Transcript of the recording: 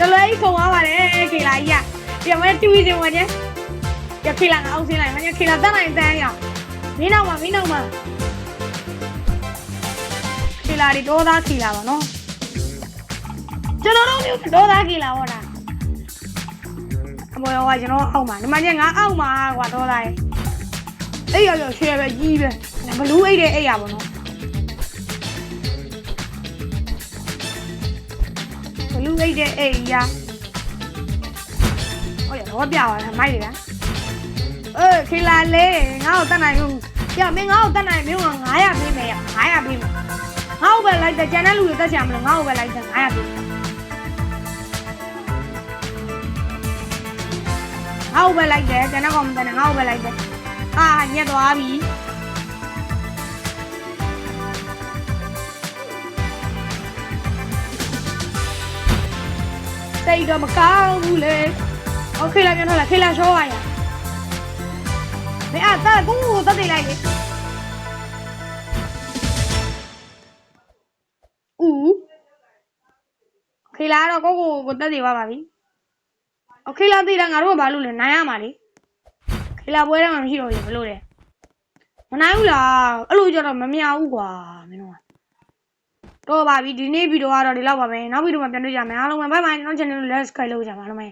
တလွဲကြီးခုံသွားပါတယ်ခေလာကြီးကပြန်မဲတူးစင်ဝင်ကျရခေလာငါအောင်စင်းလိုက်မညခေလာတက်နိုင်တန်းရမင်းနောက်မှာမင်းနောက်မှာခေလာဒီတော့သားခေလာပါနော်ကျွန်တော်တို့မျိုးတော့သားခေလာဟောတာအမေရောကကျွန်တော်အောက်မှာဒီမှာကျငါအောက်မှာကွာတော့သားရဲ့အဲ့ရရရှယ်ပဲကြီးပဲဘလူးအိတ်တဲ့အဲ့ရပါနော် လူးအိတ်တဲ့အိတ်ရာဟောရတော့ပြသွားတာမိုက်တယ်ဗျာအေးခေလာလေးငါ့ကိုတတ်နိုင်ဘူးပြမင်းငါ့ကိုတတ်နိုင်မင်းက900ပေးမယ်ရ900ပေးမယ်ငါ့ကိုပဲလိုက်တဲ့ကျန်တဲ့လူတွေတက်ချင်မလို့ငါ့ကိုပဲလိုက်တဲ့900ပေးမယ်ငါ့ကိုပဲလိုက်တယ်ကျန်တဲ့ကောင်မတတ်နဲ့ငါ့ကိုပဲလိုက်တယ်အာညက်သွားပြီ စိတ်တော့မကောင်းဘူးလေโอเคလာပြန်တော့လာခေလာရှောရရမင်းအသားကိုကိုတက်တိလိုက်လေဦးခေလာတော့ကိုကိုကိုတက်တိပါပါပြီโอเคလာသိတာငါတို့ကဘာလို့လဲနိုင်ရမှာလေခေလာပွဲထဲမှာမရှိတော့ဘူးဘလို့လဲမနိုင်ဘူးလားအဲ့လိုကြတော့မမြဘူးကွာမင်းတို့က တော့ပါပြီဒီနေ့ဗီဒီယိုကတော့ဒီလောက်ပါပဲနောက်ဗီဒီယိုမှာပြန်တွေ့ကြမယ်အားလုံးပဲဘိုင်ဘိုင်ကျွန်တော် channel ကို let's subscribe လုပ်ကြပါအားလုံးပဲ